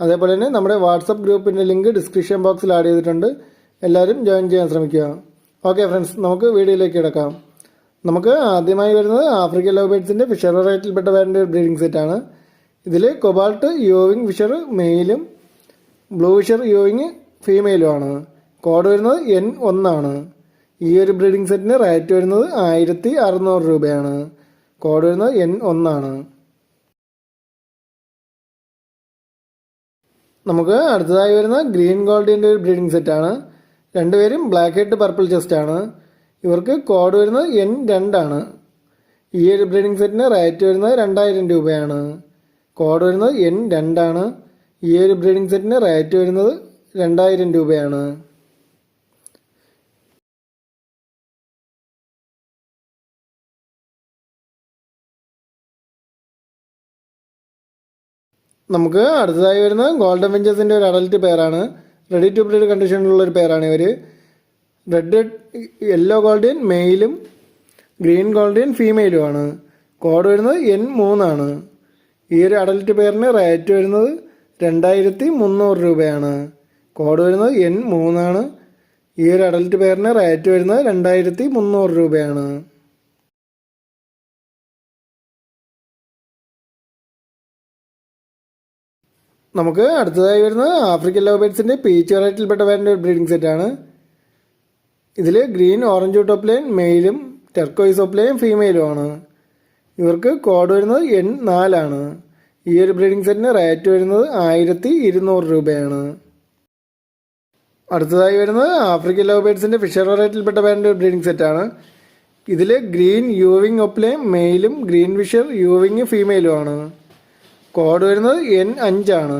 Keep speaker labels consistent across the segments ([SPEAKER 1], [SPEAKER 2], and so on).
[SPEAKER 1] അതേപോലെ തന്നെ നമ്മുടെ വാട്സപ്പ് ഗ്രൂപ്പിന്റെ ലിങ്ക് ഡിസ്ക്രിപ്ഷൻ ബോക്സിൽ ആഡ് ചെയ്തിട്ടുണ്ട്. എല്ലാവരും ജോയിൻ ചെയ്യാൻ ശ്രമിക്കുക. ഓക്കെ ഫ്രണ്ട്സ് നമുക്ക് വീഡിയോയിലേക്ക് കിടക്കാം. നമുക്ക് ആദ്യമായി വരുന്നത് ആഫ്രിക്കൻ ലവ് ബേഡ്സിന്റെ ഫിഷർ റേറ്റിൽപ്പെട്ട വേണ്ട ബ്രീഡിംഗ് സെറ്റാണ് ഇതിൽ കൊബാൾട്ട് യോവിങ് ഫിഷർ മെയിലും ബ്ലൂ ഫിഷർ യോവിങ് ഫീമെയിലുമാണ് കോഡ് വരുന്നത് എൻ ഒന്നാണ്. ഈ ഒരു ബ്രീഡിംഗ് സെറ്റിന് റേറ്റ് വരുന്നത് ആയിരത്തി അറുന്നൂറ് രൂപയാണ്. കോഡ് വരുന്നത് എൻ ഒന്നാണ്. നമുക്ക് അടുത്തതായി വരുന്ന ഗ്രീൻ ഗോൾഡിന്റെ ഒരു ബ്രീഡിംഗ് സെറ്റാണ് രണ്ടുപേരും ബ്ലാക്ക് ഹെഡ് പർപ്പിൾ ചെസ്റ്റ് ആണ്. ഇവർക്ക് കോഡ് വരുന്നത് എൻ രണ്ടാണ് ഈ ഒരു ബ്രീഡിംഗ് സെറ്റിന് റേറ്റ് വരുന്നത് രണ്ടായിരം രൂപയാണ്. കോഡ് വരുന്നത് എൻ രണ്ടാണ് ഈ ഒരു ബ്രീഡിംഗ് സെറ്റിന് റേറ്റ് വരുന്നത് രണ്ടായിരം രൂപയാണ്. നമുക്ക് അടുത്തതായി വരുന്നത് ഗോൾഡൻ വെഞ്ചേഴ്സിന്റെ ഒരു അഡൽറ്റ് പെയറാണ് റെഡി ടു ബ്രീഡ് കണ്ടീഷനിലുള്ള ഒരു പെയറാണ് ഇവർ റെഡ് യെല്ലോ ഗോൾഡിയൻ മെയിലും ഗ്രീൻ ഗോൾഡിയൻ ഫീമെയിലുമാണ് കോഡ് വരുന്നത് എൻ മൂന്നാണ് ഈ ഒരു അഡൽറ്റ് പെയറിന് റേറ്റ് വരുന്നത് രണ്ടായിരത്തി മുന്നൂറ് രൂപയാണ്. കോഡ് വരുന്നത് എൻ മൂന്നാണ് ഈ ഒരു അഡൽറ്റ് പെയറിന് റേറ്റ് വരുന്നത് രണ്ടായിരത്തി മുന്നൂറ് രൂപയാണ്. നമുക്ക് അടുത്തതായി വരുന്നത് ആഫ്രിക്കൻ ലവ് ബേഡ്സിന്റെ പീച്ച് വേണ്ട ഒരു ബ്രീഡിംഗ് സെറ്റാണ് ഇതിൽ ഗ്രീൻ ഓറഞ്ച് ടോപ്പ് മെയിലും ടെർക്കോയ്സ് ഓപ്പ് ലൈൻ ഫീമെയിലുമാണ് ഇവർക്ക് കോഡ് വരുന്നത് എൻ നാലാണ് ഈ ഒരു ബ്രീഡിംഗ് സെറ്റിന് റേറ്റ് വരുന്നത് ആയിരത്തി ഇരുന്നൂറ് രൂപയാണ്. അടുത്തതായി വരുന്നത് ആഫ്രിക്കൻ ലവ് ഫിഷർ വെറൈറ്റിയിൽപ്പെട്ട വേണ്ട ഒരു ബ്രീഡിംഗ് സെറ്റാണ് ഇതിൽ ഗ്രീൻ യൂവിങ് ഒപ്ലൈൻ മെയിലും ഗ്രീൻ ഫിഷർ യൂവിങ് ഫീമെയിലുമാണ് കോഡ് വരുന്നത് എൻ അഞ്ചാണ്.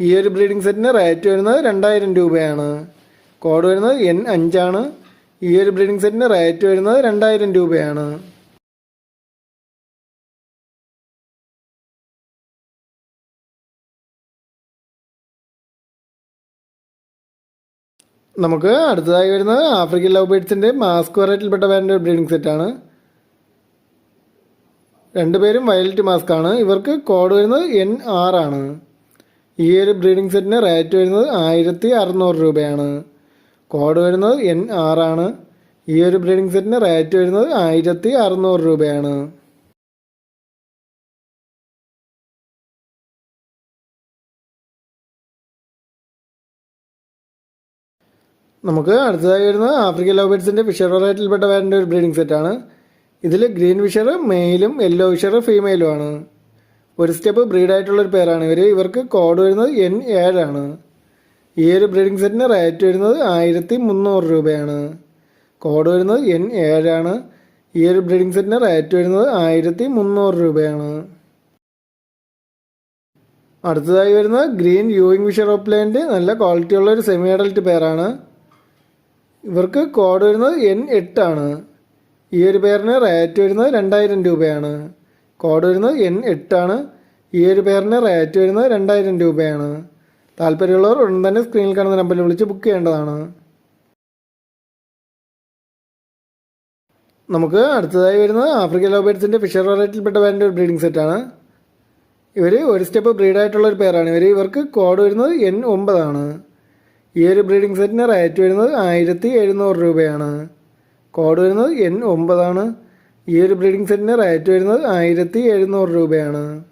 [SPEAKER 1] ഈ ഒരു ബ്രീഡിംഗ് സെറ്റിന് റേറ്റ് വരുന്നത് രണ്ടായിരം രൂപയാണ്. കോഡ് വരുന്നത് എൻ അഞ്ചാണ്. ഈ ഒരു ബ്രീഡിംഗ് സെറ്റിന് റേറ്റ് വരുന്നത് രണ്ടായിരം രൂപയാണ്. നമുക്ക് അടുത്തതായി വരുന്നത് ആഫ്രിക്കൻ ലവ് ബേഡ്സിന്റെ മാസ്ക് വെറൈറ്റിയിൽപ്പെട്ട വേണ്ട ബ്രീഡിംഗ് സെറ്റാണ് രണ്ടുപേരും വയലറ്റ് മാസ്ക് ആണ് ഇവർക്ക് കോഡ് വരുന്നത് എൻ ആണ്. ഈ ഒരു ബ്രീഡിംഗ് സെറ്റിന് റേറ്റ് വരുന്നത് ആയിരത്തി അറുന്നൂറ് രൂപയാണ്. കോഡ് വരുന്നത് എൻ ആണ്. ഈ ഒരു ബ്രീഡിംഗ് സെറ്റിന് റേറ്റ് വരുന്നത് ആയിരത്തി അറുന്നൂറ് രൂപയാണ്. നമുക്ക് അടുത്തതായി വരുന്നത് ആഫ്രിക്കൻ ലോബേഡ്സിന്റെ ഫിഷർ വെറൈറ്റിയിൽപ്പെട്ട വേണ്ട ഒരു ബ്രീഡിംഗ് സെറ്റാണ്. ഇതിൽ ഗ്രീൻ വിഷർ മെയിലും യെല്ലോ വിഷർ ഫിഷർ ഫീമെയിലുമാണ് ഒരു സ്റ്റെപ്പ് ബ്രീഡായിട്ടുള്ളൊരു പേരാണ്. ഇവർ ഇവർക്ക് കോഡ് വരുന്നത് എൻ ഏഴാണ് ഈ ഒരു ബ്രീഡിംഗ് സെറ്റിന് റേറ്റ് വരുന്നത് ആയിരത്തി മുന്നൂറ് രൂപയാണ്. കോഡ് വരുന്നത് എൻ ഏഴാണ് ഈ ഒരു ബ്രീഡിംഗ് സെറ്റിന് റേറ്റ് വരുന്നത് ആയിരത്തി മുന്നൂറ് രൂപയാണ്. അടുത്തതായി വരുന്ന ഗ്രീൻ യൂയിങ് ഫിഷർ ഓപ്ലൈന്റെ നല്ല ക്വാളിറ്റിയുള്ള ഒരു സെമി അഡൽറ്റ് പേരാണ്. ഇവർക്ക് കോഡ് വരുന്നത് എൻ എട്ടാണ് ഈ ഒരു പേരിന് റേറ്റ് വരുന്നത് രണ്ടായിരം രൂപയാണ്. കോഡ് വരുന്നത് എൻ എട്ടാണ് ഈ ഒരു പേരിന് റേറ്റ് വരുന്നത് രണ്ടായിരം രൂപയാണ്. താല്പര്യമുള്ളവർ ഉടൻ തന്നെ സ്ക്രീനിൽ കാണുന്ന നമ്പറിൽ വിളിച്ച് ബുക്ക് ചെയ്യേണ്ടതാണ്. നമുക്ക് അടുത്തതായി വരുന്നത് ആഫ്രിക്കൻ ലവ് ഫിഷർ വെറൈറ്റിയിൽപ്പെട്ട വേണ്ട ഒരു ബ്രീഡിംഗ് സെറ്റാണ് ഇവർ ഒരു സ്റ്റെപ്പ് ബ്രീഡായിട്ടുള്ള ഒരു പേരാണ് ഇവർ ഇവർക്ക് കോഡ് വരുന്നത് എൻ ഒമ്പതാണ്. ഈ ഒരു ബ്രീഡിംഗ് സെറ്റിന് റേറ്റ് വരുന്നത് ആയിരത്തി എഴുന്നൂറ് രൂപയാണ്. കോഡ് വരുന്നത് എൻ ഒമ്പതാണ്. ഈ ഒരു ബ്രീഡിംഗ് സെറ്റിന് റേറ്റ് വരുന്നത് ആയിരത്തി എഴുന്നൂറ് രൂപയാണ്.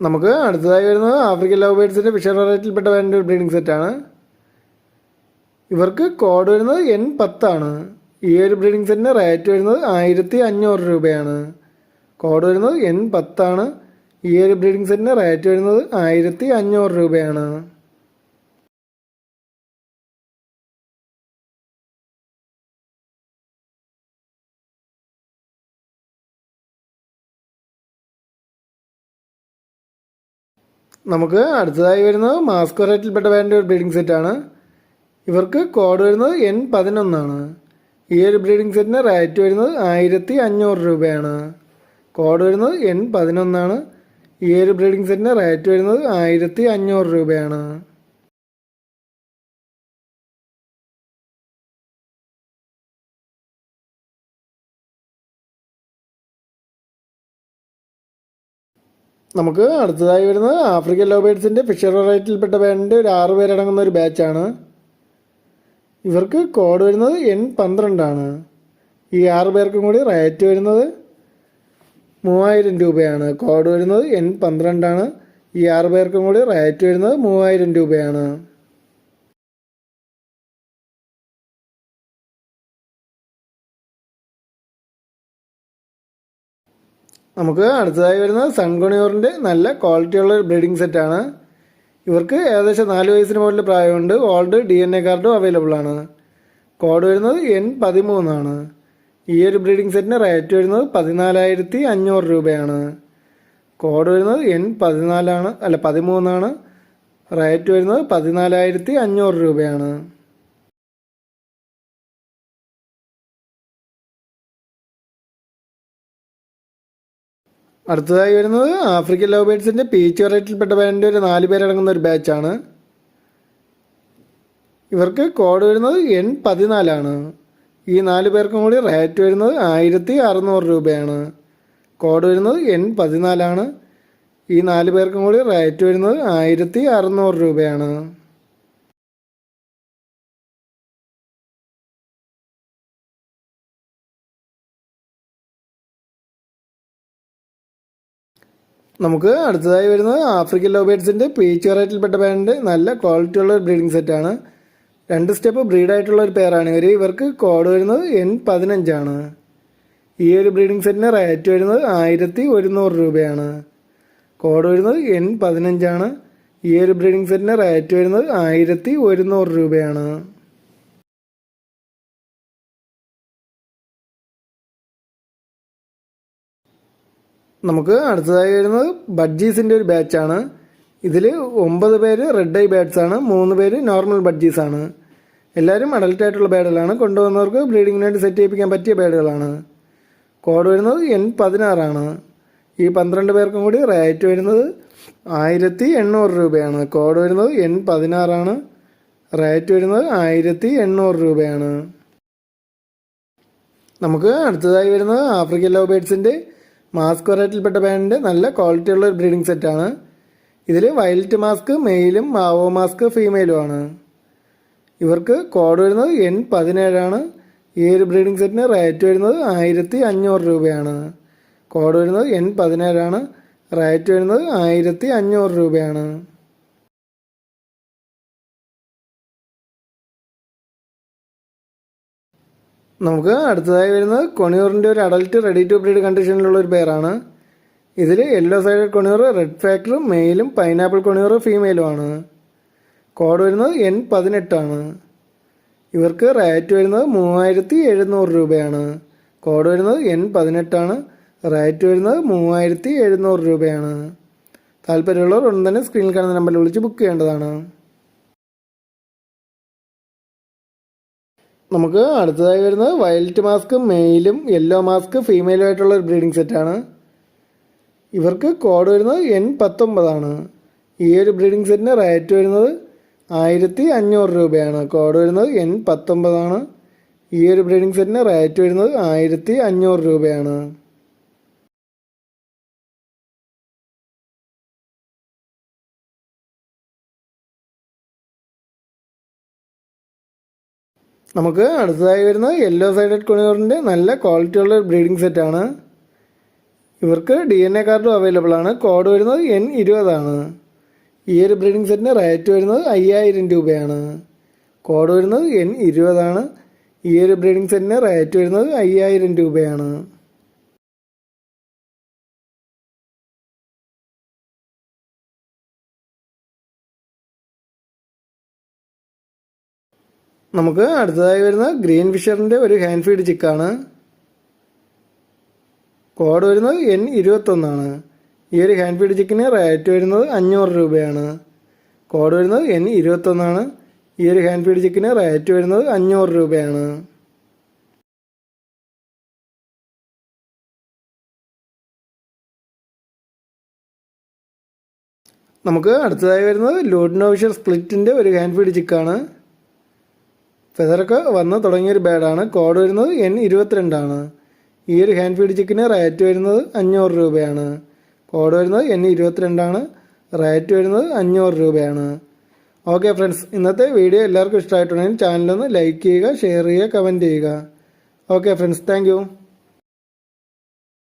[SPEAKER 1] നമുക്ക് അടുത്തതായി വരുന്നത് ആഫ്രിക്കൻ ലവ് ബേഡ്സിന്റെ ഫിഷർ വെറൈറ്റിയിൽപ്പെട്ട വേണ്ട ഒരു ബ്രീഡിംഗ് സെറ്റാണ് ഇവർക്ക് കോഡ് വരുന്നത് എൻ പത്താണ്. ഈ ഒരു ബ്രീഡിംഗ് സെറ്റിന് റേറ്റ് വരുന്നത് ആയിരത്തി അഞ്ഞൂറ് രൂപയാണ്. കോഡ് വരുന്നത് എൻ പത്താണ്. ഈ ഒരു ബ്രീഡിംഗ് സെറ്റിന് റേറ്റ് വരുന്നത് ആയിരത്തി അഞ്ഞൂറ് രൂപയാണ്. നമുക്ക് അടുത്തതായി വരുന്നത് മാസ്കോറേറ്റിൽപ്പെട്ട വേണ്ട ഒരു ബ്രീഡിംഗ് സെറ്റാണ് ഇവർക്ക് കോഡ് വരുന്നത് എൻ പതിനൊന്നാണ്. ഈ ഒരു ബ്രീഡിംഗ് സെറ്റിന് റേറ്റ് വരുന്നത് ആയിരത്തി അഞ്ഞൂറ് രൂപയാണ്. കോഡ് വരുന്നത് എൻ പതിനൊന്നാണ്. ഈ ഒരു ബ്രീഡിംഗ് സെറ്റിന് റേറ്റ് വരുന്നത് ആയിരത്തി അഞ്ഞൂറ് രൂപയാണ്. നമുക്ക് അടുത്തതായി വരുന്നത് ആഫ്രിക്കൻ ലോബേഡ്സിന്റെ ഫിഷർ വെറൈറ്റിയിൽപ്പെട്ട ബാൻഡിന്റെ ഒരു ആറ് പേരടങ്ങുന്ന ഒരു ബാച്ചാണ് ഇവർക്ക് കോഡ് വരുന്നത് എൻ പന്ത്രണ്ടാണ് ഈ ആറ് പേർക്കും കൂടി റേറ്റ് വരുന്നത് മൂവായിരം രൂപയാണ്. കോഡ് വരുന്നത് എൻ പന്ത്രണ്ടാണ് ഈ ആറ് പേർക്കും കൂടി റേറ്റ് വരുന്നത് മൂവായിരം രൂപയാണ്. നമുക്ക് അടുത്തതായി വരുന്നത് സൺഗുണിയൂറിന്റെ നല്ല ക്വാളിറ്റിയുള്ള ബ്രീഡിംഗ് സെറ്റാണ് ഇവർക്ക് ഏകദേശം നാല് വയസ്സിന് മുകളിൽ പ്രായമുണ്ട്. ഓൾഡ് ഡി എൻ എ കാർഡും അവൈലബിൾ ആണ്. കോഡ് വരുന്നത് എൻ പതിമൂന്നാണ് ഈ ഒരു ബ്രീഡിംഗ് സെറ്റിന് റേറ്റ് വരുന്നത് പതിനാലായിരത്തി അഞ്ഞൂറ് രൂപയാണ്. കോഡ് വരുന്നത് എൻ പതിനാലാണ് അല്ല പതിമൂന്നാണ്. റേറ്റ് വരുന്നത് പതിനാലായിരത്തി അഞ്ഞൂറ് രൂപയാണ്. അടുത്തതായി വരുന്നത് ആഫ്രിക്കൻ ലവ് ബേഡ്സിന്റെ പീച്ച് വെറൈറ്റിയിൽപ്പെട്ട ബാൻഡ് ഒരു നാല് പേരടങ്ങുന്ന ഒരു ബാച്ചാണ് ഇവർക്ക് കോഡ് വരുന്നത് എൻ പതിനാലാണ്. ഈ നാല് പേർക്കും കൂടി റേറ്റ് വരുന്നത് ആയിരത്തി അറുന്നൂറ് രൂപയാണ്. കോഡ് വരുന്നത് എൻ പതിനാലാണ്. ഈ നാല് പേർക്കും കൂടി റേറ്റ് വരുന്നത് ആയിരത്തി അറുന്നൂറ് രൂപയാണ്. നമുക്ക് അടുത്തതായി വരുന്നത് ആഫ്രിക്കൻ ലോബേഡ്സിന്റെ പീച്ച് വെറൈറ്റിയിൽപ്പെട്ട ബാൻഡ് നല്ല ക്വാളിറ്റി ഉള്ള ഒരു ബ്രീഡിംഗ് സെറ്റാണ് രണ്ട് സ്റ്റെപ്പ് ബ്രീഡായിട്ടുള്ള ഒരു പേരാണ് ഇവർ ഇവർക്ക് കോഡ് വരുന്നത് എൻ പതിനഞ്ചാണ് ഈ ഒരു ബ്രീഡിംഗ് സെറ്റിന് റേറ്റ് വരുന്നത് ആയിരത്തി ഒരുന്നൂറ് രൂപയാണ്. കോഡ് വരുന്നത് എൻ പതിനഞ്ചാണ് ഈ ഒരു ബ്രീഡിംഗ് സെറ്റിന് റേറ്റ് വരുന്നത് ആയിരത്തി ഒരുന്നൂറ് രൂപയാണ്. നമുക്ക് അടുത്തതായി വരുന്നത് ബഡ്ജീസിന്റെ ഒരു ബാച്ച് ആണ്. ഇതിൽ ഒമ്പത് പേര് റെഡ് ഐ ബാഡ്സ് ആണ് മൂന്ന് പേര് നോർമൽ ബഡ്ജീസ് ആണ്. എല്ലാവരും അഡൽട്ട് ആയിട്ടുള്ള ബാഡുകളാണ് കൊണ്ടുവന്നവർക്ക് ബ്രീഡിങ്ങിനായിട്ട് സെറ്റ് ചെയ്യിപ്പിക്കാൻ പറ്റിയ ബാഡുകളാണ് കോഡ് വരുന്നത് എൻ പതിനാറാണ് ഈ പന്ത്രണ്ട് പേർക്കും കൂടി റേറ്റ് വരുന്നത് ആയിരത്തി എണ്ണൂറ് രൂപയാണ്. കോഡ് വരുന്നത് എൻ പതിനാറാണ് റേറ്റ് വരുന്നത് ആയിരത്തി എണ്ണൂറ് രൂപയാണ്. നമുക്ക് അടുത്തതായി വരുന്നത് ആഫ്രിക്കൻ ലവ് ബേഡ്സിന്റെ മാസ്ക് വെറൈറ്റിയിൽപ്പെട്ട ബാൻഡ് നല്ല ക്വാളിറ്റിയുള്ള ഒരു ബ്രീഡിംഗ് സെറ്റാണ് ഇതിൽ വയലറ്റ് മാസ്ക് മെയിലും മാവോ മാസ്ക് ഫീമെയിലും ആണ്. ഇവർക്ക് കോഡ് വരുന്നത് എൻ പതിനേഴാണ് ഈ ഒരു ബ്രീഡിംഗ് സെറ്റിന് റേറ്റ് വരുന്നത് ആയിരത്തി അഞ്ഞൂറ് രൂപയാണ്. കോഡ് വരുന്നത് എൻ പതിനേഴാണ് റേറ്റ് വരുന്നത് ആയിരത്തി അഞ്ഞൂറ് രൂപയാണ്. നമുക്ക് അടുത്തതായി വരുന്നത് കൊണിയൂറിന്റെ ഒരു അഡൽട്ട് റെഡി ടു ബ്രീഡ് കണ്ടീഷനിലുള്ള ഒരു പേരാണ് ഇതിൽ യെല്ലോ സൈഡ് കൊണിയൂർ റെഡ് ഫാക്ടറും മെയിലും പൈനാപ്പിൾ കൊണിയൂർ ഫീമെയിലുമാണ് കോഡ് വരുന്നത് എൻ പതിനെട്ടാണ് ഇവർക്ക് റേറ്റ് വരുന്നത് മൂവായിരത്തി എഴുന്നൂറ് രൂപയാണ്. കോഡ് വരുന്നത് എൻ പതിനെട്ടാണ് റേറ്റ് വരുന്നത് മൂവായിരത്തി എഴുന്നൂറ് രൂപയാണ്. താല്പര്യമുള്ളവർ ഉടൻ തന്നെ സ്ക്രീനിൽ കാണുന്ന നമ്പറിൽ വിളിച്ച് ബുക്ക് ചെയ്യേണ്ടതാണ്. നമുക്ക് അടുത്തതായി വരുന്നത് വയലറ്റ് മാസ്ക് മെയിലും യെല്ലോ മാസ്ക് ഫീമെയിലും ആയിട്ടുള്ള ഒരു ബ്രീഡിംഗ് സെറ്റാണ് ഇവർക്ക് കോഡ് വരുന്നത് എൻ പത്തൊമ്പതാണ്. ഈ ഒരു ബ്രീഡിംഗ് സെറ്റിന് റേറ്റ് വരുന്നത് ആയിരത്തി അഞ്ഞൂറ് രൂപയാണ്. കോഡ് വരുന്നത് എൻ പത്തൊമ്പതാണ്. ഈ ഒരു ബ്രീഡിംഗ് സെറ്റിന് റേറ്റ് വരുന്നത് ആയിരത്തി അഞ്ഞൂറ് രൂപയാണ്. നമുക്ക് അടുത്തതായി വരുന്നത് യെല്ലോ സൈഡഡ് കൊണിയോറിന്റെ നല്ല ക്വാളിറ്റിയുള്ള ബ്രീഡിംഗ് സെറ്റാണ് ഇവർക്ക് ഡി എൻ എ കാർഡും അവൈലബിൾ ആണ്. കോഡ് വരുന്നത് എൻ ഇരുപതാണ് ഈ ഒരു ബ്രീഡിംഗ് സെറ്റിന് റേറ്റ് വരുന്നത് അയ്യായിരം രൂപയാണ്. കോഡ് വരുന്നത് എൻ ഇരുപതാണ് ഈ ഒരു ബ്രീഡിംഗ് സെറ്റിന് റേറ്റ് വരുന്നത് അയ്യായിരം രൂപയാണ്. നമുക്ക് അടുത്തതായി വരുന്ന ഗ്രീൻ ഫിഷറിന്റെ ഒരു ഹാൻഡ് ഫീഡ് ചിക്കാണ് കോഡ് വരുന്നത് എൻ ഇരുപത്തൊന്നാണ്. ഈ ഒരു ഹാൻഡ് ഫീഡ് ചിക്കിന് റേറ്റ് വരുന്നത് അഞ്ഞൂറ് രൂപയാണ്. കോഡ് വരുന്നത് എൻ ഇരുപത്തൊന്നാണ്. ഈ ഒരു ഹാൻഡ് ഫീഡ് ചിക്കിന് റേറ്റ് വരുന്നത് അഞ്ഞൂറ് രൂപയാണ്. നമുക്ക് അടുത്തതായി വരുന്നത് ലൂഡിനോവിഷ്യർ സ്പ്ലിറ്റിന്റെ ഒരു ഹാൻഡ് ഫീഡ് ചിക്കാണ് ഫെദറൊക്കെ വന്ന് തുടങ്ങിയൊരു ബാഡാണ്. കോഡ് വരുന്നത് എൻ ഇരുപത്തിരണ്ടാണ്. ഈ ഒരു ഹാൻഡ് ഫീഡ് ചിക്കന് റേറ്റ് വരുന്നത് അഞ്ഞൂറ് രൂപയാണ്. കോഡ് വരുന്നത് എൻ ഇരുപത്തിരണ്ടാണ്. റേറ്റ് വരുന്നത് അഞ്ഞൂറ് രൂപയാണ്. ഓക്കെ ഫ്രണ്ട്സ് ഇന്നത്തെ വീഡിയോ എല്ലാവർക്കും ഇഷ്ടമായിട്ടുണ്ടെങ്കിൽ ചാനലൊന്ന് ലൈക്ക് ചെയ്യുക ഷെയർ ചെയ്യുക കമന്റ് ചെയ്യുക. Okay friends thank